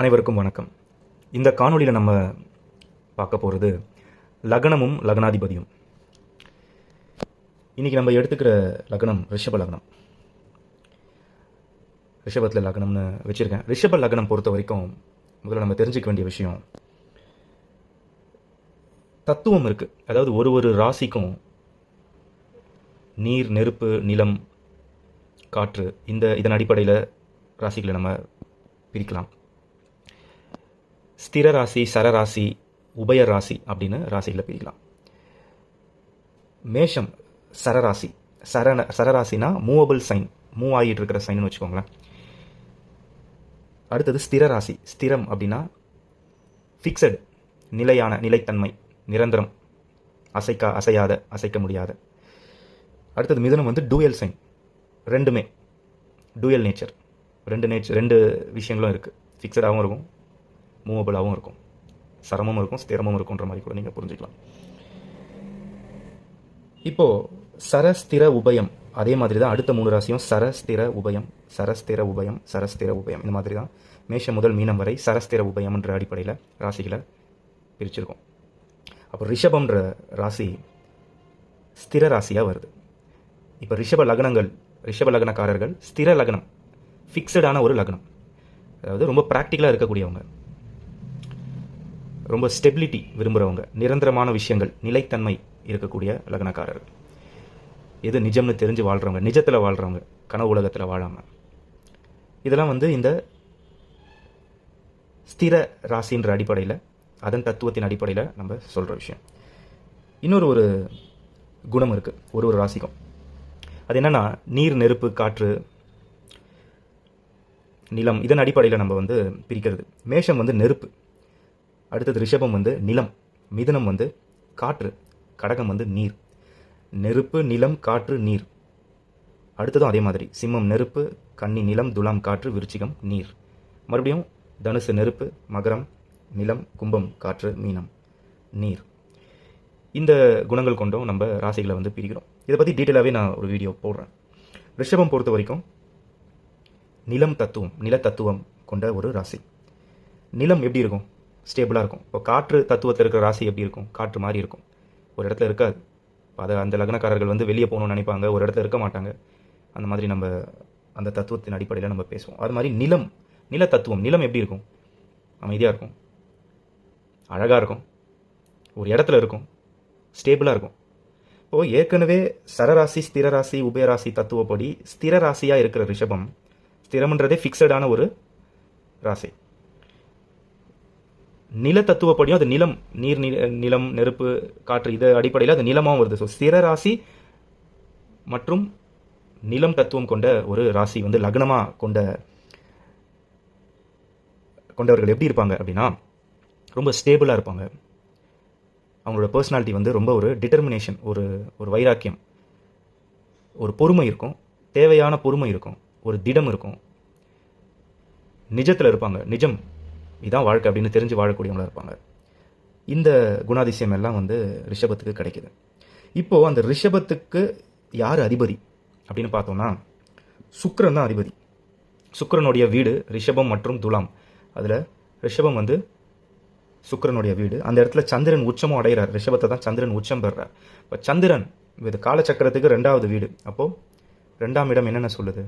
அனைவருக்கும் வணக்கம். இந்த காணொலியில் நம்ம பார்க்க போகிறது லக்னமும் லக்னாதிபதியும். இன்றைக்கி நம்ம எடுத்துக்கிற லக்னம் ரிஷப லக்னம். ரிஷபத்தில் லக்னம்னு வச்சுருக்கேன். ரிஷப லக்னம் பொறுத்த வரைக்கும் முதல்ல நம்ம தெரிஞ்சுக்க வேண்டிய விஷயம் தத்துவம் இருக்குது அதாவது ஒரு ஒரு ராசிக்கும் நீர் நெருப்பு நிலம் காற்று இந்த இதன் அடிப்படையில் ராசிகளை நம்ம பிரிக்கலாம். ஸ்திர ராசி சரராசி உபய ராசி அப்படின்னு ராசிகளை பிரிக்கலாம். மேஷம் சரராசி சரண சரராசினா மூவபிள் சைன் மூவ் ஆகிட்டு இருக்கிற சைன்னு வச்சுக்கோங்களேன். அடுத்தது ஸ்திர ராசி. ஸ்திரம் அப்படின்னா ஃபிக்ஸடு நிலையான நிலைத்தன்மை நிரந்தரம். அசைக்கா அசையாத அசைக்க முடியாத. அடுத்தது மிதனம் வந்து டூயல் சைன் ரெண்டுமே. டூயல் நேச்சர் ரெண்டு நேச்சர் ரெண்டு விஷயங்களும் இருக்குது ஃபிக்ஸடாகவும் இருக்கும். மூவபிளாகவும் இருக்கும். சிரமமும் இருக்கும் ஸ்திரமும் இருக்குன்ற மாதிரி கூட நீங்கள் புரிஞ்சுக்கலாம். இப்போது சரஸ்திர உபயம். அதே மாதிரி தான் அடுத்த மூணு ராசியும் சரஸ்திர உபயம். சரஸ்திர உபயம் சரஸ்திர உபயம். இந்த மாதிரி தான் மேஷம் முதல் மீனம் வரை சரஸ்திர உபயம்ன்ற அடிப்படையில் ராசிகளை பிரிச்சிருக்கோம். அப்போ ரிஷபம்ன்ற ராசி ஸ்திர ராசியாக வருது. இப்போ ரிஷப லக்னங்கள் ரிஷப லக்னக்காரர்கள் ஸ்திர லக்னம் ஃபிக்ஸடான ஒரு லக்னம். அதாவது ரொம்ப ப்ராக்டிக்கலாக இருக்கக்கூடியவங்க. ரொம்ப ஸ்டெபிலிட்டி விரும்புகிறவங்க நிரந்தரமான விஷயங்கள் நிலைத்தன்மை இருக்கக்கூடிய லக்னக்காரர்கள். எது நிஜம்னு தெரிஞ்சு வாழ்கிறவங்க நிஜத்தில் வாழ்கிறவங்க கனவு உலகத்தில் வாழாமல் இதெல்லாம் வந்து இந்த ஸ்திர ராசின்ற அடிப்படையில் அதன் தத்துவத்தின் அடிப்படையில் நம்ம சொல்கிற விஷயம். இன்னொரு ஒரு குணம் இருக்குது ஒரு ஒரு ராசிக்கும். அது என்னென்னா நீர் நெருப்பு காற்று நிலம் இதன் அடிப்படையில் நம்ம வந்து பிரிக்கிறது. மேஷம் வந்து நெருப்பு. அடுத்தது ரிஷபம் வந்து நிலம் மிதுனம் வந்து காற்று கடகம் வந்து நீர். நெருப்பு நிலம் காற்று நீர். அடுத்ததும் அதே மாதிரி சிம்மம் நெருப்பு கன்னி நிலம் துலாம் காற்று விருச்சிகம் நீர். மறுபடியும் தனுசு நெருப்பு மகரம் நிலம் கும்பம் காற்று மீனம் நீர். இந்த குணங்கள் கொண்டும் நம்ம ராசிகளை வந்து பிரிக்கிறோம். இதை பற்றி டீட்டெயிலாகவே நான் ஒரு வீடியோ போடுறேன். ரிஷபம் பொறுத்த வரைக்கும் நிலம் தத்துவம் நில தத்துவம் கொண்ட ஒரு ராசி. நிலம் எப்படி இருக்கும்? ஸ்டேபிளாக இருக்கும். இப்போ காற்று தத்துவத்தில் இருக்கிற ராசி எப்படி இருக்கும்? காற்று மாதிரி இருக்கும். ஒரு இடத்துல இருக்காது. அதை அந்த லக்னக்காரர்கள் வந்து வெளியே போகணும்னு நினைப்பாங்க. ஒரு இடத்துல இருக்க மாட்டாங்க. அந்த மாதிரி நம்ம அந்த தத்துவத்தின் அடிப்படையில் நம்ம பேசுவோம். அது மாதிரி நிலம் நில தத்துவம். நிலம் எப்படி இருக்கும்? அமைதியாக இருக்கும். அழகாக இருக்கும். ஒரு இடத்துல இருக்கும். ஸ்டேபிளாக இருக்கும். இப்போது ஏற்கனவே சரராசி ஸ்திரராசி உபயராசி தத்துவப்படி ஸ்திர ராசியாக இருக்கிற ரிஷபம் ஸ்திரம்ன்றதே ஃபிக்ஸடான ஒரு ராசி. நில தத்துவப்படியும் அது நிலம் நீர் நிலம் நெருப்பு காற்று இது அடிப்படையில் அது நிலமாகவும் வருது. ஸோ ஸ்திர ராசி மற்றும் நிலம் தத்துவம் கொண்ட ஒரு ராசி வந்து லக்னமாக கொண்ட கொண்டவர்கள் எப்படி இருப்பாங்க அப்படின்னா ரொம்ப ஸ்டேபிளாக இருப்பாங்க. அவங்களோட பர்சனாலிட்டி வந்து ரொம்ப ஒரு டிட்டர்மினேஷன் ஒரு ஒரு வைராக்கியம். ஒரு பொறுமை இருக்கும் தேவையான பொறுமை இருக்கும் ஒரு திடம் இருக்கும். நிஜத்தில் இருப்பாங்க. நிஜம். இதான் வாழ்க்கை அப்படின்னு தெரிஞ்சு வாழக்கூடியவங்களாக இருப்பாங்க. இந்த குணாதிசயம் எல்லாம் வந்து ரிஷபத்துக்கு கிடைக்குது. இப்போது அந்த ரிஷபத்துக்கு யார் அதிபதி அப்படின்னு பார்த்தோம்னா சுக்கரன் தான் அதிபதி. சுக்கரனுடைய வீடு ரிஷபம் மற்றும் துலாம். அதில் ரிஷபம் வந்து சுக்கரனுடைய வீடு. அந்த இடத்துல சந்திரன் உச்சமும் அடைகிறார். ரிஷபத்தை தான் சந்திரன் உச்சம் பெறுறார். இப்போ சந்திரன் இது காலச்சக்கரத்துக்கு ரெண்டாவது வீடு. அப்போது ரெண்டாம் இடம் என்னென்ன சொல்லுது?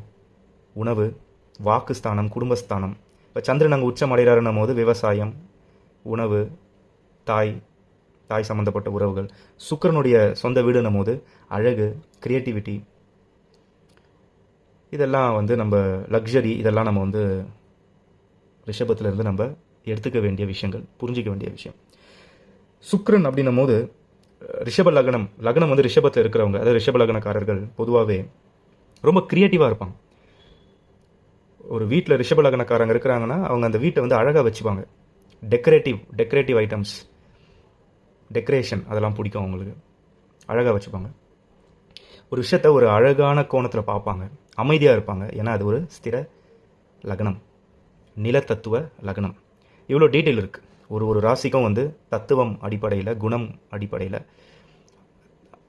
உணவு வாக்குஸ்தானம் குடும்பஸ்தானம். இப்போ சந்திரன் அங்கே உச்சம் அடைகிறாருன்னும் போது விவசாயம் உணவு தாய் தாய் சம்மந்தப்பட்ட உறவுகள் சுக்கரனுடைய சொந்த வீடுன்னும் போது அழகு க்ரியேட்டிவிட்டி இதெல்லாம் வந்து நம்ம லக்ஸரி இதெல்லாம் நம்ம வந்து ரிஷபத்திலேருந்து நம்ம எடுத்துக்க வேண்டிய விஷயங்கள் புரிஞ்சிக்க வேண்டிய விஷயம். சுக்ரன் அப்படின்னும் போது ரிஷப லக்னம் லக்னம் வந்து ரிஷபத்தில் இருக்கிறவங்க அதாவது ரிஷப லக்னக்காரர்கள் பொதுவாகவே ரொம்ப க்ரியேட்டிவாக இருப்பாங்க. ஒரு வீட்டில் ரிஷபலக்னக்காரங்க இருக்கிறாங்கன்னா அவங்க அந்த வீட்டை வந்து அழகாக வச்சுப்பாங்க. டெக்கரேட்டிவ் டெக்கரேட்டிவ் ஐட்டம்ஸ் டெக்கரேஷன் அதெல்லாம் பிடிக்கும் அவங்களுக்கு. அழகாக வச்சுப்பாங்க. ஒரு விஷயத்த ஒரு அழகான கோணத்தில் பார்ப்பாங்க. அமைதியாக இருப்பாங்க. ஏன்னா அது ஒரு ஸ்திர லக்னம். நிலத்தத்துவ லக்னம். இவ்வளோ டீட்டெயில் இருக்குது ஒரு ஒரு ராசிக்கும் வந்து தத்துவம் அடிப்படையில் குணம் அடிப்படையில்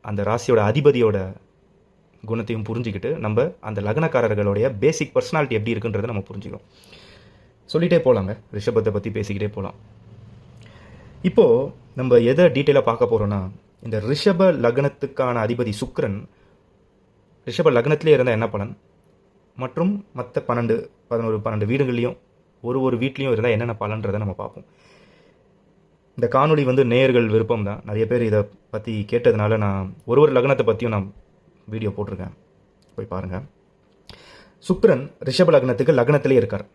அந்த ராசியோட அதிபதியோட குணத்தையும் புரிஞ்சுக்கிட்டு நம்ம அந்த லக்னக்காரர்களுடைய பேசிக் பர்சனாலிட்டி எப்படி இருக்குன்றதை நம்ம புரிஞ்சுக்கிறோம் சொல்லிகிட்டே போகலாங்க ரிஷபத்தை பற்றி பேசிக்கிட்டே போகலாம் இப்போது நம்ம எதை டீட்டெயிலாக பார்க்க போகிறோன்னா இந்த ரிஷப லக்னத்துக்கான அதிபதி சுக்ரன் ரிஷப லக்னத்திலே இருந்தால் என்ன பலன்? மற்றும் மற்ற பன்னெண்டு பதினோரு பன்னெண்டு வீடுகள்லையும் ஒரு ஒரு வீட்லேயும் இருந்தால் என்னென்ன பலன்றதை நம்ம பார்ப்போம். இந்த காணொளி வந்து நேயர்கள் விருப்பம் தான் நிறைய பேர் இதை பற்றி கேட்டதுனால நான் ஒரு ஒரு லக்னத்தை பற்றியும் நான் வீடியோ போட்டிருக்கேன். போய் பாருங்கள் சுக்ரன் ரிஷப லக்னத்துக்கு லக்னத்திலே இருக்கார்.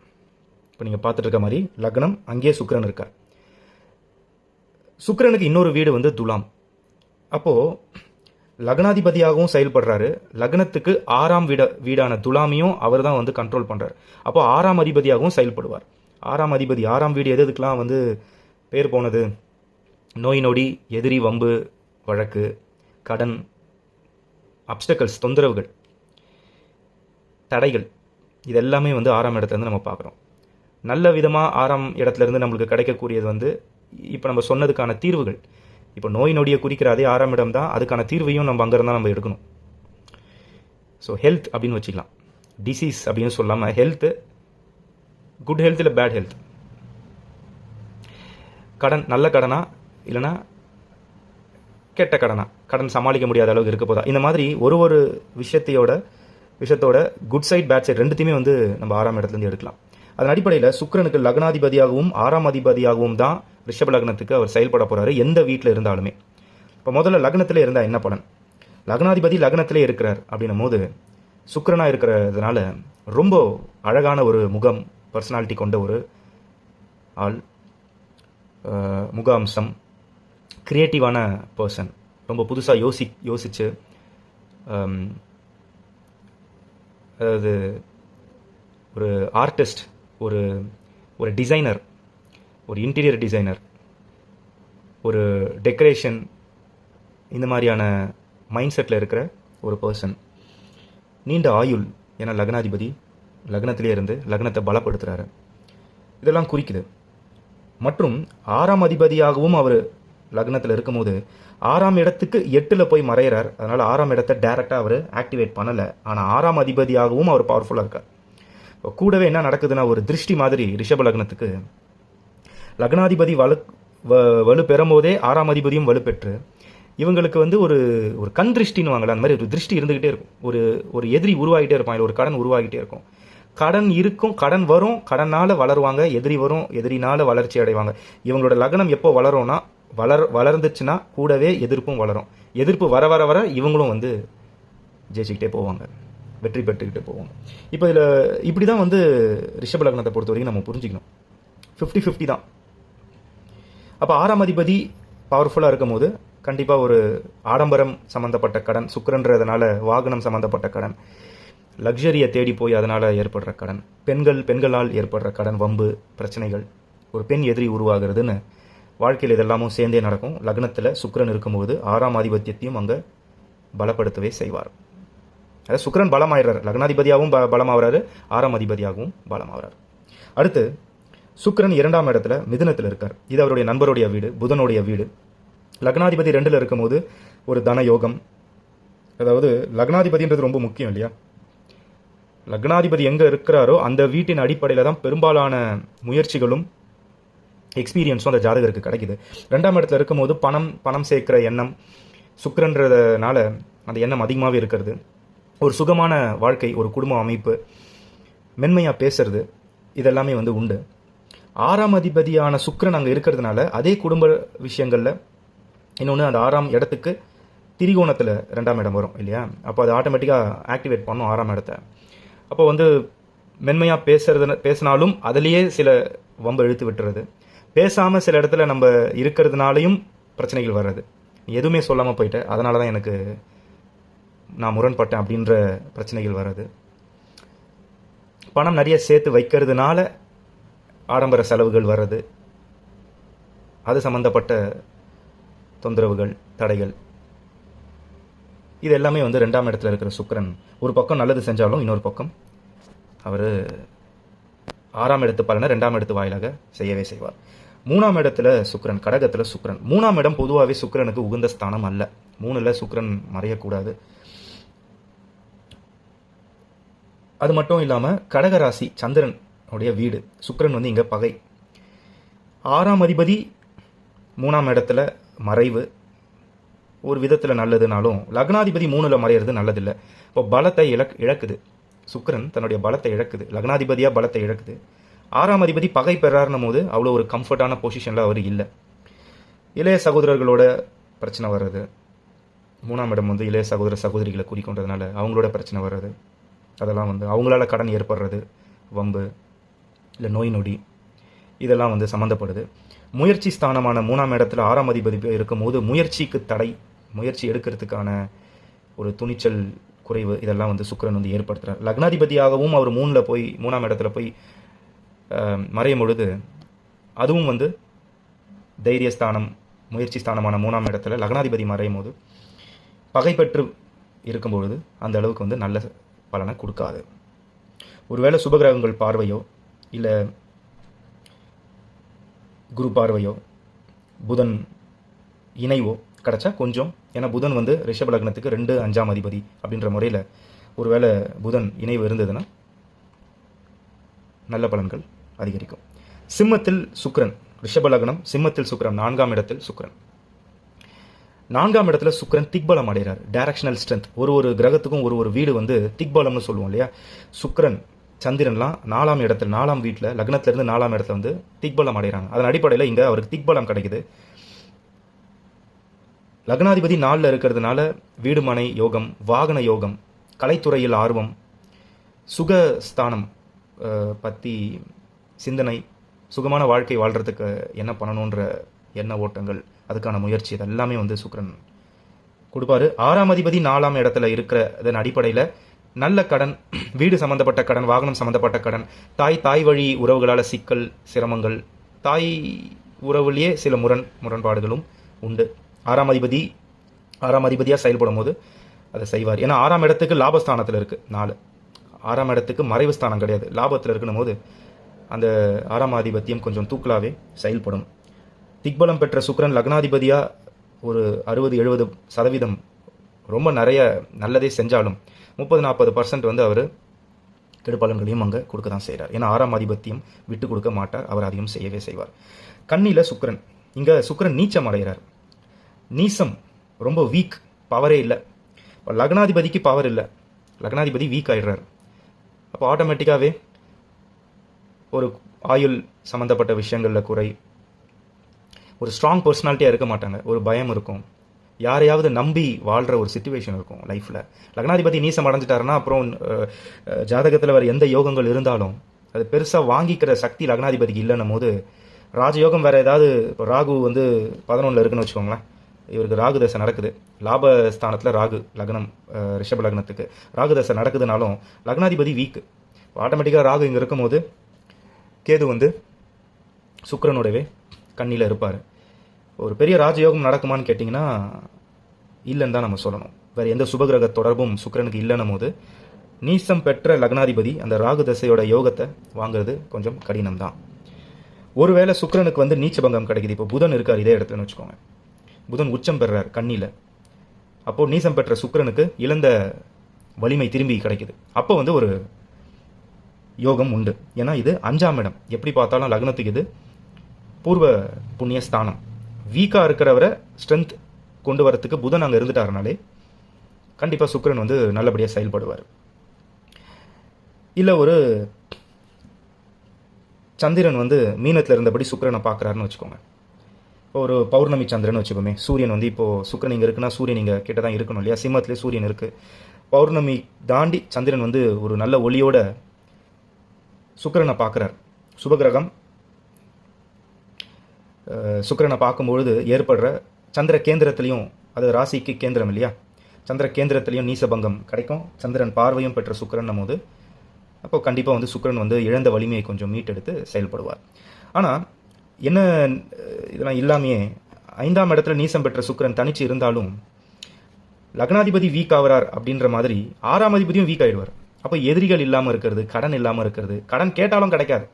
இப்போ நீங்கள் பார்த்துட்டு இருக்க மாதிரி லக்னம் அங்கேயே சுக்ரன் இருக்கார். சுக்ரனுக்கு இன்னொரு வீடு வந்து துலாம். அப்போது லக்னாதிபதியாகவும் செயல்படுறாரு. லக்னத்துக்கு ஆறாம் வீட வீடான துலாமியும் அவர் தான் வந்து கண்ட்ரோல் பண்ணுறாரு அப்போ ஆறாம் அதிபதியாகவும் செயல்படுவார். ஆறாம் அதிபதி ஆறாம் வீடு எது எதுக்கெலாம் வந்து பேர் போனது? நோய் நொடி எதிரி வம்பு வழக்கு கடன் அப்டக்கல்ஸ் தொந்தரவுகள் தடைகள் இது எல்லாமே வந்து ஆறாம் இடத்துலேருந்து நம்ம பார்க்குறோம். நல்ல விதமாக ஆறாம் இடத்துலேருந்து நம்மளுக்கு கிடைக்கக்கூடியது வந்து இப்போ நம்ம சொன்னதுக்கான தீர்வுகள். இப்போ நோய் நொடியை குறிக்கிற அதே ஆறாம் இடம் தான் அதுக்கான தீர்வையும் நம்ம அங்கேருந்து தான் நம்ம எடுக்கணும். ஸோ ஹெல்த் அப்படின்னு வச்சுக்கலாம். டிசீஸ் அப்படின்னு சொல்லாமல் ஹெல்த்து குட் ஹெல்த் இல்லை பேட் ஹெல்த் கடன் நல்ல கடனா இல்லைனா கெட்ட கடனா? கடன் சமாளிக்க முடியாத அளவுக்கு இருக்க போதா? இந்த மாதிரி ஒரு ஒரு விஷயத்தையோட விஷயத்தோட குட் சைட் பேட் சைட் ரெண்டுத்தையுமே வந்து நம்ம ஆறாம் இடத்துலேருந்து எடுக்கலாம். அதன் அடிப்படையில் சுக்கரனுக்கு லக்னாதிபதியாகவும் ஆறாம் அதிபதியாகவும் தான் ரிஷப லக்னத்துக்கு அவர் செயல்பட போகிறாரு எந்த வீட்டில் இருந்தாலுமே. இப்போ முதல்ல லக்னத்தில் இருந்தால் என்ன பலன்? லக்னாதிபதி லக்னத்திலே இருக்கிறார் அப்படின்னும் போது சுக்கரனாக இருக்கிறதுனால ரொம்ப அழகான ஒரு முகம் பர்சனாலிட்டி கொண்ட ஒரு ஆள் முகாம்சம் கிரியேட்டிவான பர்சன் ரொம்ப புதுசாக யோசி யோசிச்சு um, அதாவது ஒரு ஆர்டிஸ்ட் ஒரு ஒரு டிசைனர் ஒரு இன்டீரியர் டிசைனர் ஒரு டெக்கரேஷன் இந்த மாதிரியான மைண்ட் செட்டில் இருக்கிற ஒரு பர்சன் நீண்ட ஆயுள் ஏன்னா லக்னாதிபதி லக்னத்திலே இருந்து லக்னத்தை பலப்படுத்துகிறாரு இதெல்லாம் குறிக்குது. மற்றும் ஆறாம் அதிபதியாகவும் அவர் லக்னத்தில் இருக்கும்போது ஆறாம் இடத்துக்கு எட்டில் போய் மறையிறார். அதனால் ஆறாம் இடத்தை டைரெக்டாக அவர் ஆக்டிவேட் பண்ணலை. ஆனால் ஆறாம் அதிபதியாகவும் அவர் பவர்ஃபுல்லாக இருக்கார். இப்போ கூடவே என்ன நடக்குதுன்னா ஒரு திருஷ்டி மாதிரி ரிஷப லக்னத்துக்கு லக்னாதிபதி வலு வ- வலு பெறும்போதே ஆறாம் அதிபதியும் வலுப்பெற்று இவங்களுக்கு வந்து ஒரு ஒரு கண் திருஷ்டின்னு வாங்கல. அந்த மாதிரி ஒரு திருஷ்டி இருந்துகிட்டே இருக்கும். ஒரு ஒரு எதிரி உருவாகிட்டே இருப்பாங்க இல்லை ஒரு கடன் உருவாகிட்டே இருக்கும். கடன் இருக்கும் கடன் வரும் கடனால் வளருவாங்க எதிரி வரும் எதிரினால் வளர்ச்சி அடைவாங்க. இவங்களோட லக்னம் எப்போ வளரும்னா வளர் வளர்ந்துச்சுன்னா கூடவே எதிர்ப்பும் வளரும். எதிர்ப்பு வர வர வர இவங்களும் வந்து ஜெயிச்சுக்கிட்டே போவாங்க. வெற்றி பெற்றுக்கிட்டே போவாங்க. இப்போ இதில் இப்படி தான் வந்து ரிஷப லக்னத்தை பொறுத்த வரைக்கும் நம்ம புரிஞ்சுக்கணும். ஃபிஃப்டி ஃபிஃப்டி தான். அப்போ ஆறாம் அதிபதி பவர்ஃபுல்லாக இருக்கும் போது கண்டிப்பாக ஒரு ஆடம்பரம் சம்மந்தப்பட்ட கடன் சுக்கரன்றதுனால வாகனம் சம்மந்தப்பட்ட கடன் லக்ஸரியை தேடி போய் அதனால் ஏற்படுற கடன் பெண்கள் பெண்களால் ஏற்படுற கடன் வம்பு பிரச்சனைகள் ஒரு பெண் எதிரி உருவாகிறதுன்னு வாழ்க்கையில் இதெல்லாமும் சேர்ந்தே நடக்கும். லக்னத்தில் சுக்ரன் இருக்கும்போது ஆறாம் ஆதிபத்தியத்தையும் அங்கே பலப்படுத்தவே செய்வார். அதாவது சுக்ரன் பலமாயிடுறாரு. லக்னாதிபதியாகவும் ப பலமாகறாரு ஆறாம் அதிபதியாகவும் பலமாகறாரு அடுத்து சுக்ரன் இரண்டாம் இடத்துல மிதுனத்தில் இருக்கார். இது அவருடைய நண்பருடைய வீடு புதனுடைய வீடு. லக்னாதிபதி ரெண்டில் இருக்கும்போது ஒரு தன யோகம். அதாவது லக்னாதிபதின்றது ரொம்ப முக்கியம் இல்லையா? லக்னாதிபதி எங்கே இருக்கிறாரோ அந்த வீட்டின் அடிப்படையில் தான் பெரும்பாலான முயற்சிகளும் எக்ஸ்பீரியன்ஸும் அந்த ஜாதகருக்கு கிடைக்குது. ரெண்டாம் இடத்துல இருக்கும்போது பணம் பணம் சேர்க்குற எண்ணம் சுக்கரன்றதுனால அந்த எண்ணம் அதிகமாகவே இருக்கிறது. ஒரு சுகமான வாழ்க்கை ஒரு குடும்ப அமைப்பு மென்மையாக பேசுறது இதெல்லாமே வந்து உண்டு. ஆறாம் அதிபதியான சுக்கரன் அங்கே இருக்கிறதுனால அதே குடும்ப விஷயங்களில் இன்னொன்று அந்த ஆறாம் இடத்துக்கு திரிகோணத்தில் ரெண்டாம் இடம் வரும் இல்லையா? அப்போ அது ஆட்டோமேட்டிக்காக ஆக்டிவேட் பண்ணும் ஆறாம் இடத்த. அப்போ வந்து மென்மையாக பேசுறது பேசினாலும் அதுலேயே சில வம்பு இழுத்து விட்டுறது. பேசாமல் சில இடத்துல நம்ம இருக்கிறதுனாலையும் பிரச்சனைகள் வர்றது. எதுவுமே சொல்லாமல் போயிட்டேன் அதனால தான் எனக்கு நான் முரண்பட்டேன் அப்படின்ற பிரச்சனைகள் வர்றது. பணம் நிறைய சேர்த்து வைக்கிறதுனால ஆடம்பர செலவுகள் வர்றது. அது சம்பந்தப்பட்ட தொந்தரவுகள் தடைகள். இது எல்லாமே வந்து ரெண்டாம் இடத்துல இருக்கிற சுக்கரன். ஒரு பக்கம் நல்லது செஞ்சாலும் இன்னொரு பக்கம் அவர் ஆறாம் இடத்து பலனை ரெண்டாம் இடத்து வாயிலாக செய்யவே செய்வார். மூணாம் இடத்துல சுக்ரன் கடகத்தில் சுக்ரன் மூணாம் இடம் பொதுவாகவே சுக்ரனுக்கு உகந்த ஸ்தானம் அல்ல. மூணில் சுக்ரன் மறையக்கூடாது. அது மட்டும் இல்லாமல் கடகராசி சந்திரன் உடைய வீடு சுக்ரன் வந்து இங்கே பகை. ஆறாம் அதிபதி மூணாம் இடத்துல மறைவு. ஒரு விதத்தில் நல்லதுனாலும் லக்னாதிபதி மூணில் மறையிறது நல்லதில்லை. இப்போ பலத்தை இழக் இழக்குது. சுக்ரன் தன்னுடைய பலத்தை இழக்குது. லக்னாதிபதியாக பலத்தை இழக்குது. ஆறாம் அதிபதி பகை பெறாருன்னும் போது அவ்வளோ ஒரு கம்ஃபர்டான பொசிஷனில் அவர் இல்லை. இளைய சகோதரர்களோட பிரச்சனை வர்றது. மூணாம் இடம் வந்து இளைய சகோதர சகோதரிகளை குறிக்கொண்டதுனால அவங்களோட பிரச்சனை வர்றது. அதெல்லாம் வந்து அவங்களால கடன் ஏற்படுறது வம்பு இல்லை நோய் நொடி இதெல்லாம் வந்து சம்மந்தப்படுது முயற்சி ஸ்தானமான மூணாம் இடத்துல ஆறாம் அதிபதி இருக்கும்போது முயற்சிக்கு தடை முயற்சி எடுக்கிறதுக்கான ஒரு துணிச்சல் குறைவு இதெல்லாம் வந்து சுக்கிரன் வந்து ஏற்படுத்துகிறார் லக்னாதிபதியாகவும் அவர் மூணில் போய் மூணாம் இடத்துல போய் மறையும் பொழுது அதுவும் வந்து தைரியஸ்தானம் முயற்சி ஸ்தானமான மூணாம் இடத்துல லக்னாதிபதி மறையும் போது பகை பெற்று இருக்கும்பொழுது அந்த அளவுக்கு வந்து நல்ல பலனை கொடுக்காது. ஒருவேளை சுபகிரகங்கள் பார்வையோ இல்லை குரு பார்வையோ புதன் இணைவோ கிடச்சா கொஞ்சம் ஏன்னா புதன் வந்து ரிஷப லக்னத்துக்கு ரெண்டு அஞ்சாம் அதிபதி அப்படின்ற முறையில் ஒருவேளை புதன் இணைவு இருந்ததுன்னா நல்ல பலன்கள் அதிகரிக்கும். சிம்மத்தில் சுக்ரன் ரிஷப லக்னம் சிம்மத்தில் சுக்ரன் நான்காம் இடத்தில் சுக்ரன் நான்காம் இடத்துல சுக்ரன் திக்பலம் அடைகிறார். டைரக்ஷனல் ஸ்ட்ரென்த் ஒரு ஒரு கிரகத்துக்கும் ஒரு ஒரு வீடு வந்து திக்பலம்னு சொல்லுவோம் இல்லையா? சுக்ரன் சந்திரன்லாம் நாலாம் இடத்துல நாலாம் வீட்டில் லக்னத்திலிருந்து நாலாம் இடத்துல வந்து திக்பலம் அடைகிறாங்க. அதன் அடிப்படையில் இங்கே அவருக்கு திக்பலம் கிடைக்குது. லக்னாதிபதி நாளில் இருக்கிறதுனால வீடுமனை யோகம் வாகன யோகம் கலைத்துறையில் ஆர்வம் சுகஸ்தானம் பற்றி சிந்தனை சுகமான வாழ்க்கை வாழ்கிறதுக்கு என்ன பண்ணணுன்ற எண்ண ஓட்டங்கள் அதுக்கான முயற்சி இது எல்லாமே வந்து சுக்கரன் கொடுப்பாரு. ஆறாம் அதிபதி நாலாம் இடத்துல இருக்கிற இதன் அடிப்படையில் நல்ல கடன் வீடு சம்பந்தப்பட்ட கடன் வாகனம் சம்பந்தப்பட்ட கடன் தாய் தாய் வழி உறவுகளால் சிக்கல் சிரமங்கள் தாய் உறவுலேயே சில முரண் முரண்பாடுகளும் உண்டு. ஆறாம் அதிபதி ஆறாம் அதிபதியாக செயல்படும் போது அதை செய்வார். ஏன்னா ஆறாம் இடத்துக்கு லாபஸ்தானத்தில் இருக்குது நாலு. ஆறாம் இடத்துக்கு மறைவு ஸ்தானம் கிடையாது. லாபத்தில் இருக்கணும் போது அந்த ஆறாம் ஆதிபத்தியம் கொஞ்சம் தூக்கலாகவே செயல்படும். திக்பலம் பெற்ற சுக்கரன் லக்னாதிபதியாக ஒரு அறுபது எழுபது சதவீதம் ரொம்ப நிறைய நல்லதே செஞ்சாலும் முப்பது நாற்பது பர்சன்ட் வந்து அவர் கெடுபலன்களையும் அங்கே கொடுக்க தான் செய்கிறார் ஏன்னா ஆறாம் ஆதிபத்தியம் விட்டு கொடுக்க மாட்டார் அவர் அதையும் செய்யவே செய்வார். கண்ணியில் சுக்கரன். இங்கே சுக்கிரன் நீச்சம் அடைகிறார். நீசம் ரொம்ப வீக் பவரே இல்லை. இப்போ லக்னாதிபதிக்கு பவர் இல்லை. லக்னாதிபதி வீக் ஆயிடுறார். அப்போ ஆட்டோமேட்டிக்காகவே ஒரு ஆயுள் சம்மந்தப்பட்ட விஷயங்களில் குறை. ஒரு ஸ்ட்ராங் பர்சனாலிட்டியாக இருக்க மாட்டாங்க. ஒரு பயம் இருக்கும். யாரையாவது நம்பி வாழ்கிற ஒரு சுச்சுவேஷன் இருக்கும் லைஃப்பில் லக்னாதிபதி நீசம் அடைஞ்சிட்டாருன்னா அப்புறம் ஜாதகத்தில் வேறு எந்த யோகங்கள் இருந்தாலும் அது பெருசாக வாங்கிக்கிற சக்தி லக்னாதிபதிக்கு இல்லைன்னும் போது ராஜயோகம் வேறு ஏதாவது இப்போ ராகு வந்து பதினொன்றில் இருக்குன்னு வச்சுக்கோங்களேன். இவருக்கு ராகு தசை நடக்குது. லாபஸ்தானத்தில் ராகு லக்னம் ரிஷப லக்னத்துக்கு. ராகு தசை நடக்குதுனாலும் லக்னாதிபதி வீக் ஆட்டோமேட்டிக்காக ராகு இங்கே இருக்கும்போது கேது வந்து சுக்கிரனுடையவே கண்ணியில் இருப்பார். ஒரு பெரிய ராஜயோகம் நடக்குமான்னு கேட்டிங்கன்னா இல்லைன்னு தான் நம்ம சொல்லணும். வேறு எந்த சுபகிரக தொடர்பும் சுக்கரனுக்கு இல்லைன்னும் போது நீசம் பெற்ற லக்னாதிபதி அந்த ராகு தசையோட யோகத்தை வாங்குறது கொஞ்சம் கடினம் தான். ஒருவேளை சுக்கிரனுக்கு வந்து நீச்சபங்கம் கிடைக்குது. இப்போ புதன் இருக்கார் இதே இடத்துலன்னு வச்சுக்கோங்க. புதன் உச்சம் பெறார் கண்ணியில் அப்போது நீசம் பெற்ற சுக்கரனுக்கு இழந்த வலிமை திரும்பி கிடைக்குது. அப்போ வந்து ஒரு யோகம் உண்டு. ஏன்னா இது அஞ்சாம் இடம். எப்படி பார்த்தாலும் லக்னத்துக்கு இது பூர்வ புண்ணிய ஸ்தானம். வீக்காக இருக்கிறவரை ஸ்ட்ரென்த் கொண்டு வரத்துக்கு புதன் அங்கே இருந்துட்டாருனாலே கண்டிப்பாக சுக்கிரன் வந்து நல்லபடியாக செயல்படுவார். இல்லை ஒரு சந்திரன் வந்து மீனத்தில் இருந்தபடி சுக்கிரனை பார்க்குறாருன்னு வச்சுக்கோங்க. இப்போ ஒரு பௌர்ணமி சந்திரன் வச்சுக்கோமே. சூரியன் வந்து இப்போது சுக்கரன் இங்கே இருக்குன்னா சூரியன் இங்கே கிட்ட தான் இருக்கணும் இல்லையா? சிம்மத்திலே சூரியன் இருக்குது பௌர்ணமி தாண்டி சந்திரன் வந்து ஒரு நல்ல ஒளியோட சுக்கிரனை பார்க்குறார். சுபகிரகம். சுக்கரனை சுக்கிரனை பார்க்கும்பொழுது ஏற்படுற சந்திர கேந்திரத்திலையும் அது ராசிக்கு கேந்திரம் இல்லையா? சந்திர கேந்திரத்திலையும் நீசபங்கம் கிடைக்கும். சந்திரன் பார்வையும் பெற்ற சுக்கரன் போது அப்போ கண்டிப்பாக வந்து சுக்கிரன் வந்து இழந்த வலிமையை கொஞ்சம் மீட்டெடுத்து செயல்படுவார். ஆனால் என்ன இதெல்லாம் இல்லாமையே ஐந்தாம் இடத்துல நீசம் பெற்ற சுக்கிரன் தனிச்சு இருந்தாலும் லக்னாதிபதி வீக் ஆகிறார் அப்படின்ற மாதிரி ஆறாம் அதிபதியும் வீக் ஆயிடுவார். அப்போ எதிரிகள் இல்லாமல் இருக்கிறது கடன் இல்லாமல் இருக்கிறது. கடன் கேட்டாலும் கிடைக்காது.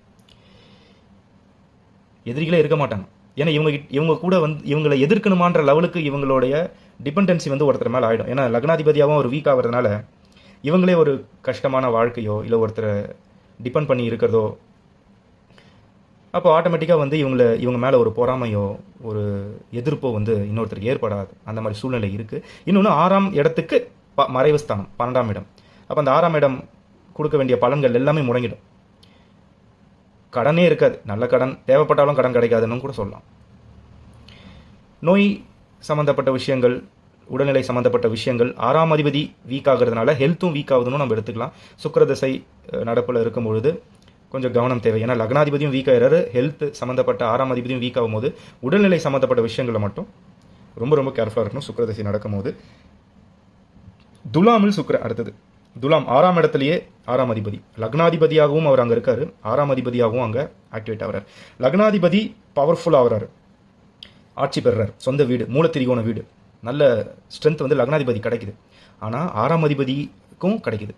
எதிரிகளே இருக்க மாட்டாங்க. ஏன்னா இவங்க கிட்ட- இவங்க கூட வந்து இவங்களை எதிர்க்கணுமான்ற லெவலுக்கு இவங்களுடைய டிபெண்டன்சி வந்து ஒருத்தர் மேலே ஆகிடும் ஏன்னா லக்னாதிபதியாகவும் ஒரு வீக் ஆகிறதுனால இவங்களே ஒரு கஷ்டமான வாழ்க்கையோ இல்லை ஒருத்தரை டிபெண்ட் பண்ணி இருக்கிறதோ அப்போ ஆட்டோமேட்டிக்காக வந்து இவங்கள இவங்க மேலே ஒரு பொறாமையோ ஒரு எதிர்ப்போ வந்து இன்னொருத்தருக்கு ஏற்படாது. அந்த மாதிரி சூழ்நிலை இருக்குது இன்னொன்று ஆறாம் இடத்துக்கு ப மறைவு ஸ்தானம் பன்னெண்டாம் இடம். அப்போ அந்த ஆறாம் இடம் கொடுக்க வேண்டிய பலன்கள் எல்லாமே முடங்கிடும். கடனே இருக்காது. நல்ல கடன் தேவைப்பட்டாலும் கடன் கிடைக்காதுன்னு கூட சொல்லலாம். நோய் சம்மந்தப்பட்ட விஷயங்கள் உடல்நிலை சம்மந்தப்பட்ட விஷயங்கள் ஆறாம் அதிபதி வீக் ஆகிறதுனால ஹெல்த்தும் வீக் ஆகுதுன்னு நம்ம எடுத்துக்கலாம். சுக்கரதசை நடப்பில் இருக்கும் பொழுது கொஞ்சம் கவனம் தேவை. ஏன்னா லக்னாதிபதியும் வீக் ஆகிறாரு ஹெல்த் சம்மந்தப்பட்ட ஆறாம் அதிபதியும் வீக் ஆகும்போது உடல்நிலை சம்மந்தப்பட்ட விஷயங்களை மட்டும் ரொம்ப ரொம்ப கேர்ஃபுல்லாக இருக்கணும். சுக்கிரதசை நடக்கும்போது. துலாமில் சுக்கர அடுத்தது. துலாம் ஆறாம் இடத்துலயே ஆறாம் அதிபதி. லக்னாதிபதியாகவும் அவர் அங்கே இருக்காரு. ஆறாம் அதிபதியாகவும் அங்கே ஆக்டிவேட் ஆகிறார். லக்னாதிபதி பவர்ஃபுல் ஆகிறார். ஆட்சி பெறுறார். சொந்த வீடு மூலத்திரிகோண வீடு. நல்ல ஸ்ட்ரென்த் வந்து லக்னாதிபதி கிடைக்குது. ஆனால் ஆறாம் அதிபதிக்கும் கிடைக்குது.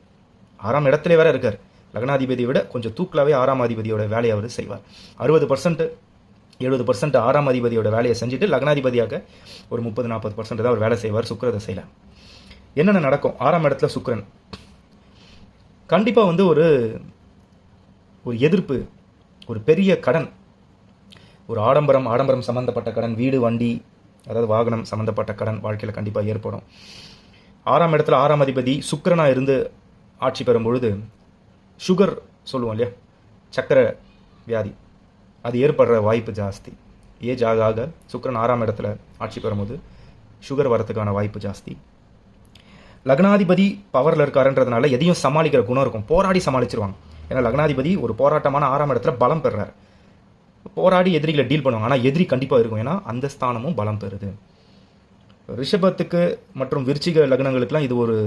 ஆறாம் இடத்துல வேற இருக்கார். லக்னாதிபதியை விட கொஞ்சம் தூக்கலாவே ஆறாம் அதிபதியோட வேலையை அவர் செய்வார். அறுபது பர்சன்ட் எழுபது பர்சன்ட் ஆறாம் அதிபதியோட வேலையை செஞ்சுட்டு லக்னாதிபதியாக ஒரு முப்பது நாற்பது பர்சன்ட் தான் அவர் வேலை செய்வார் சுக்கரதை செய்யலாம் என்னென்ன நடக்கும்? ஆறாம் இடத்துல சுக்கரன். கண்டிப்பாக வந்து ஒரு ஒரு எதிர்ப்பு ஒரு பெரிய கடன் ஒரு ஆடம்பரம் ஆடம்பரம் சம்மந்தப்பட்ட கடன் வீடு வண்டி அதாவது வாகனம் சம்மந்தப்பட்ட கடன் வாழ்க்கையில் கண்டிப்பாக ஏற்படும். ஆறாம் இடத்துல ஆறாம் அதிபதி சுக்கரனாக இருந்து ஆட்சி பெறும் பொழுது சுகர் சொல்லுவோம் இல்லையா? சக்கரை வியாதி. அது ஏற்படுற வாய்ப்பு ஜாஸ்தி. ஏஜ் ஆக ஆக சுக்கரன் ஆறாம் இடத்துல ஆட்சி பெறும்போது சுகர் வரத்துக்கான வாய்ப்பு ஜாஸ்தி. லக்னாதிபதி பவரில் இருக்காருன்றதுனால எதையும் சமாளிக்கிற குணம் இருக்கும். போராடி சமாளிச்சிருவாங்க. ஏன்னா லக்னாதிபதி ஒரு போராட்டமான ஆறாம் இடத்துல பலம் பெறுறாரு. போராடி எதிரிகளை டீல் பண்ணுவாங்க. ஆனால் எதிரி கண்டிப்பாக இருக்கும். ஏன்னா அந்த ஸ்தானமும் பலம் பெறுது. ரிஷபத்துக்கு மற்றும் விருச்சிக லக்னங்களுக்கெல்லாம் இது ஒரு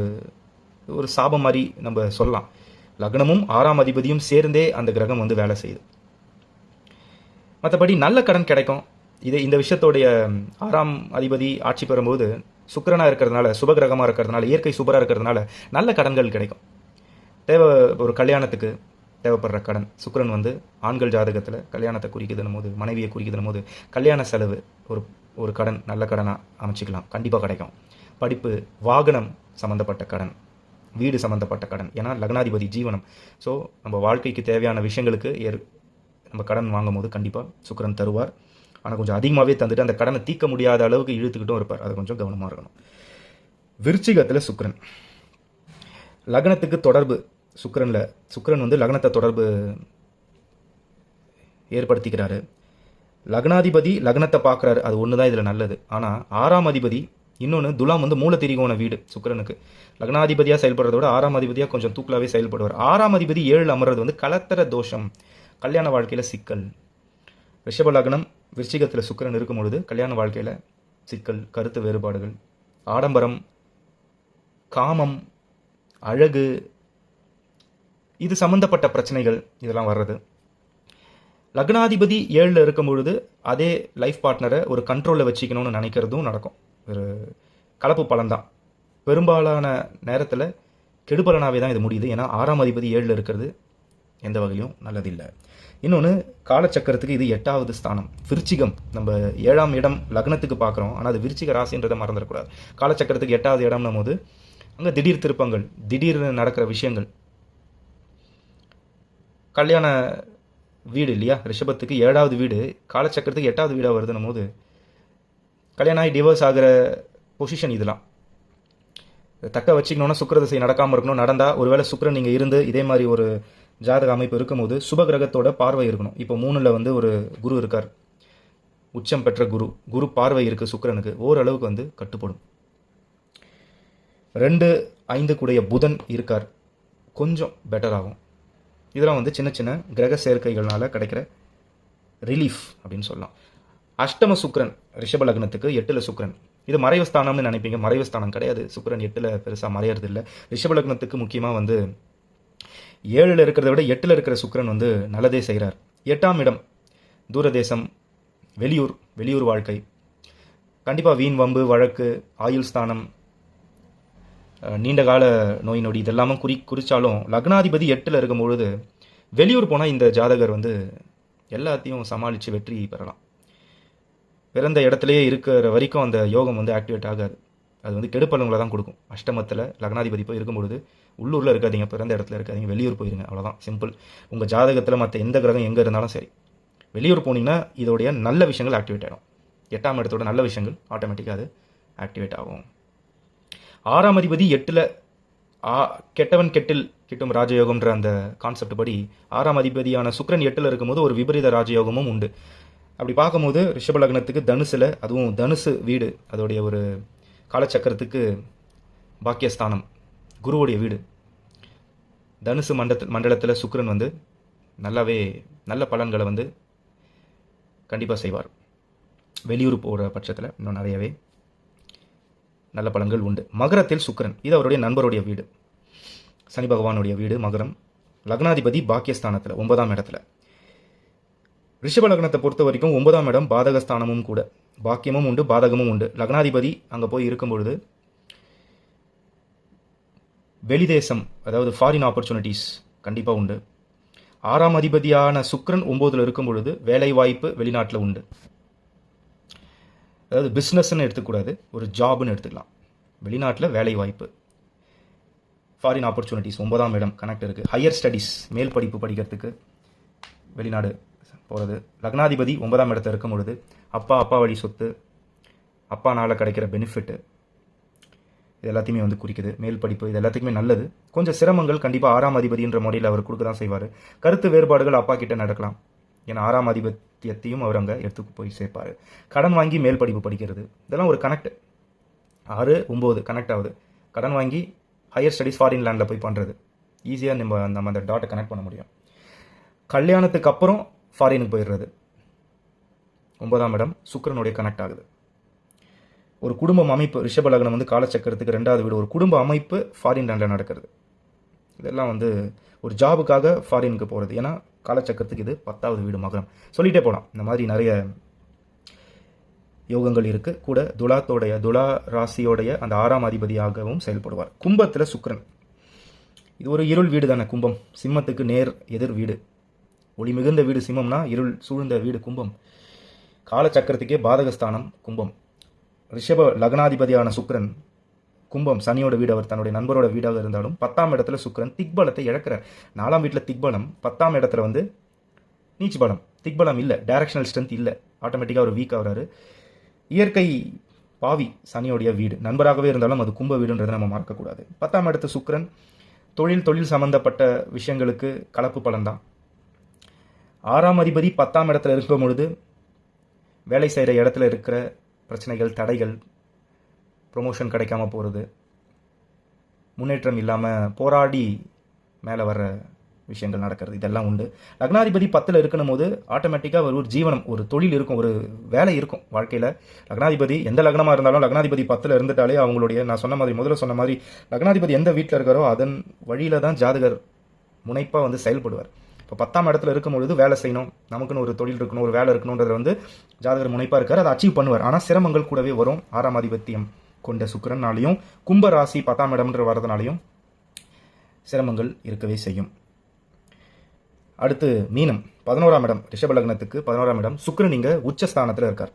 ஒரு சாபம் மாதிரி நம்ம சொல்லலாம். லக்னமும் ஆறாம் அதிபதியும் சேர்ந்தே அந்த கிரகம் வந்து வேலை செய்யுது. மற்றபடி நல்ல கடன் கிடைக்கும். இது இந்த விஷயத்தோடைய ஆறாம் அதிபதி ஆட்சி பெறும்போது சுக்கரனாக இருக்கிறதுனால சுபகிரகமாக இருக்கிறதுனால இயற்கை சூப்பராக இருக்கிறதுனால நல்ல கடன்கள் கிடைக்கும். தேவை ஒரு கல்யாணத்துக்கு தேவைப்படுற கடன் சுக்கரன் வந்து ஆண்கள் ஜாதகத்தில் கல்யாணத்தை குறிக்குதுன்னும் போது மனைவியை குறிக்குதுன்னும் போது கல்யாண செலவு ஒரு ஒரு கடன் நல்ல கடனாக அமைச்சிக்கலாம். கண்டிப்பாக கிடைக்கும். படிப்பு வாகனம் சம்மந்தப்பட்ட கடன் வீடு சம்மந்தப்பட்ட கடன். ஏன்னா லக்னாதிபதி ஜீவனம். ஸோ நம்ம வாழ்க்கைக்கு தேவையான விஷயங்களுக்கு ஏற் நம்ம கடன் வாங்கும் போது கண்டிப்பாக சுக்கரன் தருவார். ஆனால் கொஞ்சம் அதிகமாகவே தந்துட்டு அந்த கடனை தீர்க்க முடியாத அளவுக்கு இழுத்துக்கிட்டும் இருப்பார். அது கொஞ்சம் கவனமாக இருக்கணும். விருச்சிகத்தில் சுக்ரன் லக்னத்துக்கு தொடர்பு சுக்கரனில் சுக்கிரன் வந்து லக்னத்தை தொடர்பு ஏற்படுத்திக்கிறாரு. லக்னாதிபதி லக்னத்தை பார்க்குறாரு. அது ஒன்று தான் இதில் நல்லது. ஆனால் ஆறாம் அதிபதி இன்னொன்று துலாம் வந்து மூல திரிகோண வீடு சுக்கிரனுக்கு. லக்னாதிபதியாக செயல்படுறத விட ஆறாம் அதிபதியாக கொஞ்சம் தூக்கலாகவே செயல்படுவார். ஆறாம் அதிபதி ஏழு அமர்றது வந்து கலத்தர தோஷம் கல்யாண வாழ்க்கையில் சிக்கல். ரிஷப லக்னம் விருச்சிகத்தில் சுக்கிரன் இருக்கும் பொழுது கல்யாண வாழ்க்கையில் சிக்கல் கருத்து வேறுபாடுகள் ஆடம்பரம் காமம் அழகு இது சம்பந்தப்பட்ட பிரச்சனைகள் இதெல்லாம் வர்றது. லக்னாதிபதி ஏழில் இருக்கும் பொழுது அதே லைஃப் பார்ட்னரை ஒரு கண்ட்ரோலில் வச்சுக்கணும்னு நினைக்கிறதும் நடக்கும். ஒரு கலப்பு பலன்தான் பெரும்பாலான நேரத்தில் கெடுபலனாகவே தான் இது முடியுது. ஏன்னா ஆறாம் அதிபதி ஏழில் இருக்கிறது எந்த வகையிலும் நல்லதில்லை. இன்னொன்று காலச்சக்கரத்துக்கு இது எட்டாவது ஸ்தானம். விருச்சிகம் நம்ம ஏழாம் இடம் லக்னத்துக்கு பார்க்குறோம். ஆனால் அது விருச்சிக ராசின்றதை மறந்துடக்கூடாது. காலச்சக்கரத்துக்கு எட்டாவது இடம்னும் போது அங்கே திடீர் திருப்பங்கள் திடீர்னு நடக்கிற விஷயங்கள். கல்யாண வீடு இல்லையா? ரிஷபத்துக்கு ஏழாவது வீடு. காலச்சக்கரத்துக்கு எட்டாவது வீடாக வருதுன்னும் போது கல்யாணம் ஆகி டிவோர்ஸ் ஆகிற பொசிஷன் இதெல்லாம் தக்க வச்சுக்கணும்னா சுக்கரதிசை நடக்காமல் இருக்கணும். நடந்தால் ஒருவேளை சுக்கரன் நீங்கள் இருந்து இதே மாதிரி ஒரு ஜாதக அமைப்பு இருக்கும்போது சுப கிரகத்தோட பார்வை இருக்கணும். இப்போ மூணில் வந்து ஒரு குரு இருக்கார். உச்சம் பெற்ற குரு. குரு பார்வை இருக்குது சுக்கரனுக்கு. ஓரளவுக்கு வந்து கட்டுப்படும். ரெண்டு ஐந்து கூடிய புதன் இருக்கார். கொஞ்சம் பெட்டர் ஆகும். இதெல்லாம் வந்து சின்ன சின்ன கிரக சேர்க்கைகள்னால கிடைக்கிற ரிலீஃப் அப்படின்னு சொல்லலாம். அஷ்டம சுக்ரன் ரிஷப லக்னத்துக்கு எட்டில் சுக்கிரன். இது மறைவு ஸ்தானம்னு நினைப்பீங்க. மறைவு ஸ்தானம் கிடையாது. சுக்கிரன் எட்டில் பெருசாக மறையறது இல்லை ரிஷப லக்னத்துக்கு முக்கியமாக வந்து ஏழில் இருக்கிறத விட எட்டில் இருக்கிற சுக்கிரன் வந்து நல்லதே செய்கிறார் எட்டாம் இடம் தூரதேசம் வெளியூர் வெளியூர் வாழ்க்கை. கண்டிப்பாக வீண் வம்பு வழக்கு ஆயுள் ஸ்தானம் நீண்ட கால நோய் நொடி இதெல்லாமே குறி குறித்தாலும் லக்னாதிபதி எட்டில் இருக்கும் பொழுது வெளியூர் போனால் இந்த ஜாதகர் வந்து எல்லாத்தையும் சமாளித்து வெற்றி பெறலாம். பிறந்த இடத்துலையே இருக்கிற வரைக்கும் அந்த யோகம் வந்து ஆக்டிவேட் ஆகாது. அது வந்து கெடுப்பலங்களை தான் கொடுக்கும். அஷ்டமத்தில் லக்னாதிபதி போய் இருக்கும்பொழுது உள்ளூரில் இருக்காதிங்க பிறந்த இடத்துல இருக்காதீங்க வெளியூர் போயிருங்க அவ்வளோதான் சிம்பிள் உங்கள் ஜாதகத்தில் மற்ற எந்த கிரகம் எங்கே இருந்தாலும் சரி. வெளியூர் போனீங்கன்னா இதோடைய நல்ல விஷயங்கள் ஆக்டிவேட் ஆகிடும் எட்டாம் இடத்தோட நல்ல விஷயங்கள் ஆட்டோமேட்டிக்காக அது ஆக்டிவேட் ஆகும். ஆறாம் அதிபதி எட்டில் ஆ கெட்டவன் கெட்டில் கிட்டும் ராஜயோகம்ன்ற அந்த கான்செப்ட் படி ஆறாம் அதிபதியான சுக்ரன் எட்டில் இருக்கும்போது ஒரு விபரீத ராஜயோகமும் உண்டு. அப்படி பார்க்கும்போது ரிஷப லக்னத்துக்கு தனுசில் அதுவும் தனுசு வீடு அதோடைய ஒரு காலச்சக்கரத்துக்கு பாக்கியஸ்தானம். குருவுடைய வீடு. தனுசு மண்டத்து மண்டலத்தில் சுக்கிரன் வந்து நல்லாவே நல்ல பலன்களை வந்து கண்டிப்பாக செய்வார். வெளியூர் போகிற பட்சத்தில் இன்னும் நிறையவே நல்ல பலன்கள் உண்டு. மகரத்தில் சுக்கரன் இது அவருடைய நண்பருடைய வீடு. சனி பகவானுடைய வீடு மகரம். லக்னாதிபதி பாக்கியஸ்தானத்தில் ஒன்பதாம் இடத்துல. ரிஷப லக்னத்தை பொறுத்த வரைக்கும் ஒன்பதாம் இடம் பாதகஸ்தானமும் கூட. பாக்கியமும் உண்டு பாதகமும் உண்டு. லக்னாதிபதி அங்கே போய் இருக்கும் பொழுது வெளிதேசம் அதாவது ஃபாரின் ஆப்பர்ச்சுனிட்டிஸ் கண்டிப்பாக உண்டு. ஆறாம் அதிபதியான சுக்ரன் ஒம்போதில் இருக்கும் பொழுது வேலை வாய்ப்பு வெளிநாட்டில் உண்டு. அதாவது பிஸ்னஸ்ன்னு எடுத்துக்கூடாது ஒரு ஜாப்னு எடுத்துக்கலாம். வெளிநாட்டில் வேலை வாய்ப்பு ஃபாரின் ஆப்பர்ச்சுனிட்டிஸ் ஒன்பதாம் இடம் கனெக்ட் இருக்குது ஹையர் ஸ்டடீஸ் மேல் படிப்பு படிக்கிறதுக்கு வெளிநாடு போகிறது லக்னாதிபதி ஒன்பதாம் இடத்துல இருக்கும் பொழுது அப்பா அப்பா வழி சொத்து அப்பானால் கிடைக்கிற பெனிஃபிட்டு இது எல்லாத்தையுமே வந்து குறிக்குது. மேல் படிப்பு இது எல்லாத்துக்குமே நல்லது. கொஞ்சம் சிரமங்கள் கண்டிப்பாக ஆறாம் அதிபதின்ற முறையில் அவர் கொடுக்க தான் செய்வார். கருத்து வேறுபாடுகள் அப்பா கிட்ட நடக்கலாம். ஏன்னா ஆறாம் அதிபத்தியத்தையும் அவர் அங்கே எடுத்து போய் சேர்ப்பார். கடன் வாங்கி மேல் படிப்பு படிக்கிறது. இதெல்லாம் ஒரு கனெக்ட் ஆறு ஒம்பது கனெக்ட் ஆகுது. கடன் வாங்கி ஹையர் ஸ்டடீஸ் ஃபாரின் லேண்டில் போய் பண்ணுறது ஈஸியாக நம்ம நம்ம அந்த டாட்டை கனெக்ட் பண்ண முடியும். கல்யாணத்துக்கு அப்புறம் ஃபாரினுக்கு போயிடுறது. ஒன்பதாம் இடம் சுக்கரனுடைய கனெக்ட் ஆகுது. ஒரு குடும்பம் அமைப்பு ரிஷப லக்னம் வந்து காலச்சக்கரத்துக்கு ரெண்டாவது வீடு. ஒரு குடும்ப அமைப்பு ஃபாரின் லேண்டில் நடக்கிறது. இதெல்லாம் வந்து ஒரு ஜாபுக்காக ஃபாரினுக்கு போகிறது ஏன்னா காலச்சக்கரத்துக்கு இது பத்தாவது வீடு மகரம். சொல்லிகிட்டே போகலாம் இந்த மாதிரி நிறைய யோகங்கள் இருக்குது கூட துலாத்தோடைய துலா ராசியோடைய அந்த ஆறாம் அதிபதியாகவும் செயல்படுவார். கும்பத்தில் சுக்கிரன். இது ஒரு இருள் வீடு தானே கும்பம். சிம்மத்துக்கு நேர் எதிர் வீடு. ஒளி மிகுந்த வீடு சிம்மம்னா இருள் சூழ்ந்த வீடு கும்பம். காலச்சக்கரத்துக்கே பாதகஸ்தானம் கும்பம். ரிஷப லக்னாதிபதியான சுக்ரன் கும்பம் சனியோட வீடு அவர் தன்னுடைய நண்பரோட வீடாக இருந்தாலும் பத்தாம் இடத்துல சுக்ரன் திக்பலத்தை இழக்கிறார். நாலாம் வீட்டில் திக்பலம் பத்தாம் இடத்துல வந்து நீச்சு பலம். திக்பலம் இல்லை டைரக்ஷனல் ஸ்ட்ரென்த் இல்லை. ஆட்டோமேட்டிக்காக அவர் வீக் ஆகிறாரு. இயற்கை பாவி சனியோடைய வீடு. நண்பராகவே இருந்தாலும் அது கும்ப வீடுன்றதை நம்ம மறக்கக்கூடாது. பத்தாம் இடத்து சுக்கிரன் தொழில் தொழில் சம்பந்தப்பட்ட விஷயங்களுக்கு கலப்பு பலன்தான் ஆறாம் அதிபதி பத்தாம் இடத்துல இருக்கும் பொழுது வேலை செய்கிற இடத்துல இருக்கிற பிரச்சனைகள் தடைகள் ப்ரொமோஷன் கிடைக்காம போகிறது முன்னேற்றம் இல்லாமல் போராடி மேலே வர்ற விஷயங்கள் நடக்கிறது இதெல்லாம் உண்டு. லக்னாதிபதி பத்தில் இருக்கணும் போது ஆட்டோமேட்டிக்காக ஒரு ஒரு ஜீவனம் ஒரு தொழில் இருக்கும் ஒரு வேலை இருக்கும் வாழ்க்கையில். லக்னாதிபதி எந்த லக்னமாக இருந்தாலும் லக்னாதிபதி பத்தில் இருந்துட்டாலே அவங்களுடைய நான் சொன்ன மாதிரி முதல்ல சொன்ன மாதிரி லக்னாதிபதி எந்த வீட்டில் இருக்காரோ அதன் வழியில் தான் ஜாதகர் முனைப்பாக வந்து செயல்படுவார். இப்போ பத்தாம் இடத்துல இருக்கும் பொழுது வேலை செய்யணும் நமக்குன்னு ஒரு தொழில் இருக்கணும் ஒரு வேலை இருக்கணுன்றதுல வந்து ஜாதகர் முனைப்பாக இருக்கார் அதை அச்சீவ் பண்ணுவார். ஆனால் சிரமங்கள் கூடவே வரும். ஆறாம் ஆதிபத்தியம் கொண்ட சுக்கரனாலையும் கும்ப ராசி பத்தாம் இடம்ன்ற வரதுனாலையும் சிரமங்கள் இருக்கவே செய்யும். அடுத்து மீனம். பதினோராம் இடம் ரிஷப லக்னத்துக்கு பதினோராம் இடம். சுக்கரன் இங்கே உச்சஸ்தானத்தில் இருக்கார்.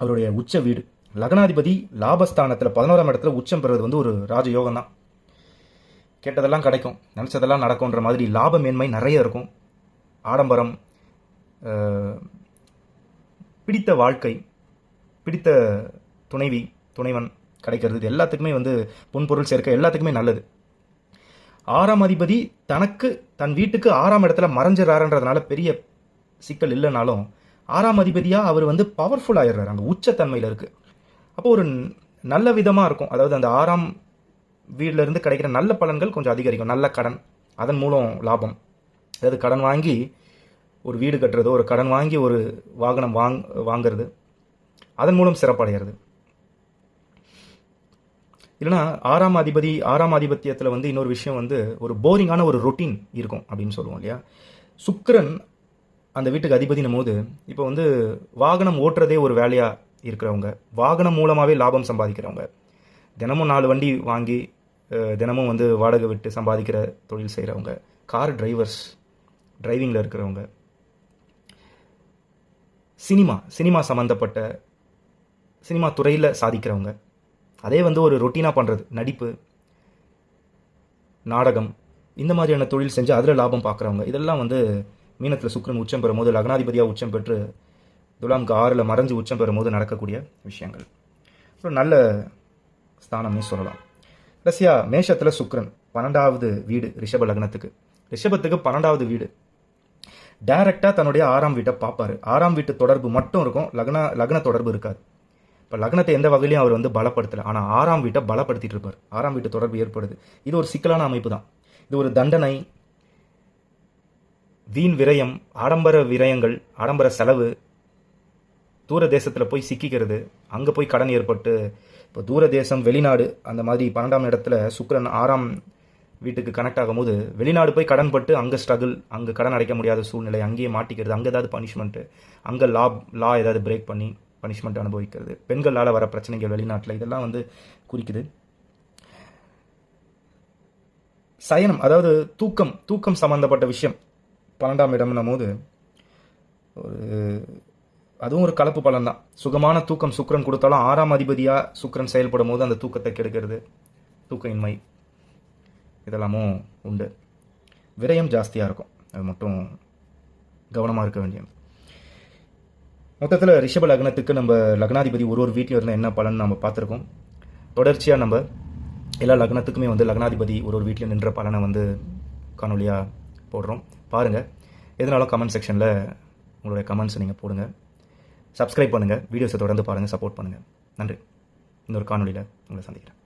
அவருடைய உச்ச வீடு. லக்னாதிபதி லாபஸ்தானத்தில் பதினோராம் இடத்துல உச்சம் பெறுவது வந்து ஒரு ராஜயோகம் தான் கெட்டதெல்லாம் கிடைக்கும். நினச்சதெல்லாம் நடக்கும்ன்ற மாதிரி லாப மேன்மை நிறைய இருக்கும். ஆடம்பரம் பிடித்த வாழ்க்கை பிடித்த துணைவி துணைவன் கிடைக்கிறது. இது எல்லாத்துக்குமே வந்து பொன்பொருள் சேர்க்க எல்லாத்துக்குமே நல்லது. ஆறாம் அதிபதி தனக்கு தன் வீட்டுக்கு ஆறாம் இடத்துல மறைஞ்சிடறாருன்றதுனால பெரிய சிக்கல் இல்லைனாலும் ஆறாம் அதிபதியாக அவர் வந்து பவர்ஃபுல் ஆயிடுறாரு. அங்கே உச்சத்தன்மையில் இருக்குது அப்போ ஒரு நல்ல விதமாக இருக்கும். அதாவது அந்த ஆறாம் வீட்டிலேருந்து கிடைக்கிற நல்ல பலன்கள் கொஞ்சம் அதிகரிக்கும் நல்ல கடன். அதன் மூலம் லாபம். அதாவது கடன் வாங்கி ஒரு வீடு கட்டுறதோ ஒரு கடன் வாங்கி ஒரு வாகனம் வாங் வாங்குறது அதன் மூலம் சிறப்படைகிறது. இல்லைனா ஆறாம் அதிபதி ஆறாம் ஆதிபத்தியத்தில் வந்து இன்னொரு விஷயம் வந்து ஒரு போரிங்கான ஒரு ரொட்டீன் இருக்கும் அப்படின்னு சொல்லுவோம் இல்லையா? சுக்கரன் அந்த வீட்டுக்கு அதிபதினும் போது இப்போ வந்து வாகனம் ஓட்டுறதே ஒரு வேலையாக இருக்கிறவங்க வாகனம் மூலமாகவே லாபம் சம்பாதிக்கிறவங்க தினமும் நாலு வண்டி வாங்கி தினமும் வந்து வாடகை விட்டு சம்பாதிக்கிற தொழில் செய்கிறவங்க கார் டிரைவர்ஸ் டிரைவிங்கில் இருக்கிறவங்க. சினிமா சினிமா சம்மந்தப்பட்ட சினிமா துறையில் சாதிக்கிறவங்க. அதே வந்து ஒரு ரொட்டீனாக பண்ணுறது நடிப்பு நாடகம் இந்த மாதிரியான தொழில் செஞ்சு அதில் லாபம் பார்க்குறவங்க இதெல்லாம் வந்து மீனத்தில் சுக்கரன் உச்சம் பெறும்போது லக்னாதிபதியாக உச்சம் பெற்று துலாம்க்கு ஆறில் மறைஞ்சு உச்சம் பெறும்போது நடக்கக்கூடிய விஷயங்கள். ஒரு நல்ல ஸ்தானம்னு சொல்லலாம். கடைசியாக மேஷத்தில் சுக்ரன் பன்னெண்டாவது வீடு ரிஷப லக்னத்துக்கு. ரிஷபத்துக்கு பன்னெண்டாவது வீடு. டைரக்டாக தன்னுடைய ஆறாம் வீட்டை பார்ப்பாரு. ஆறாம் வீட்டு தொடர்பு மட்டும் இருக்கும் லக்ன லக்ன தொடர்பு இருக்காது. இப்போ லக்னத்தை எந்த வகையிலையும் அவர் வந்து பலப்படுத்தலை. ஆனால் ஆறாம் வீட்டை பலப்படுத்திட்டு இருப்பார். ஆறாம் வீட்டு தொடர்பு ஏற்படுது. இது ஒரு சிக்கலான அமைப்பு தான். இது ஒரு தண்டனை. வீண் விரயம் ஆடம்பர விரயங்கள் ஆடம்பர செலவு தூர தேசத்தில் போய் சிக்கிக்கிறது அங்கே போய் கடன் ஏற்பட்டு இப்போ தூர தேசம் வெளிநாடு அந்த மாதிரி பன்னெண்டாம் இடத்துல சுக்கரன் ஆறாம் வீட்டுக்கு கனெக்ட் ஆகும்போது வெளிநாடு போய் கடன் பட்டு அங்கே ஸ்ட்ரகிள் அங்கே கடன் அடைக்க முடியாத சூழ்நிலை அங்கேயே மாட்டிக்கிறது அங்கே ஏதாவது பனிஷ்மெண்ட்டு அங்கே லா லா ஏதாவது பிரேக் பண்ணி பனிஷ்மெண்ட் அனுபவிக்கிறது பெண்களால் வர பிரச்சனைகள் வெளிநாட்டில் இதெல்லாம் வந்து குறிக்குது. சயனம் அதாவது தூக்கம் தூக்கம் சம்பந்தப்பட்ட விஷயம் பன்னெண்டாம் இடம்னும் போது ஒரு அதுவும் ஒரு கலப்பு பலன் தான் சுகமான தூக்கம் சுக்கிரன் கொடுத்தாலும் ஆறாம் அதிபதியாக சுக்கரன் செயல்படும் போது அந்த தூக்கத்தை கெடுக்கிறது. தூக்க இன்மை இதெல்லாமும் உண்டு. விரயம் ஜாஸ்தியாக இருக்கும். அது மட்டும் கவனமாக இருக்க வேண்டியது. மொத்தத்தில் ரிஷப லக்னத்துக்கு நம்ம லக்னாதிபதி ஒரு ஒரு வீட்டில் இருந்தால் என்ன பலன் நம்ம பார்த்துருக்கோம்? தொடர்ச்சியாக நம்ம எல்லா லக்னத்துக்குமே வந்து லக்னாதிபதி ஒரு ஒரு வீட்டில் நின்ற பலனை வந்து காணொலியாக போடுறோம். பாருங்கள் எதனாலும் கமெண்ட் செக்ஷனில் உங்களுடைய கமெண்ட்ஸ் நீங்கள் போடுங்கள் சப்ஸ்கிரைப் பண்ணுங்கள் வீடியோஸை தொடர்ந்து பாருங்கள் சப்போர்ட் பண்ணுங்கள் நன்றி. இன்னொரு காணொலியில் உங்களை சந்திக்கிறேன்.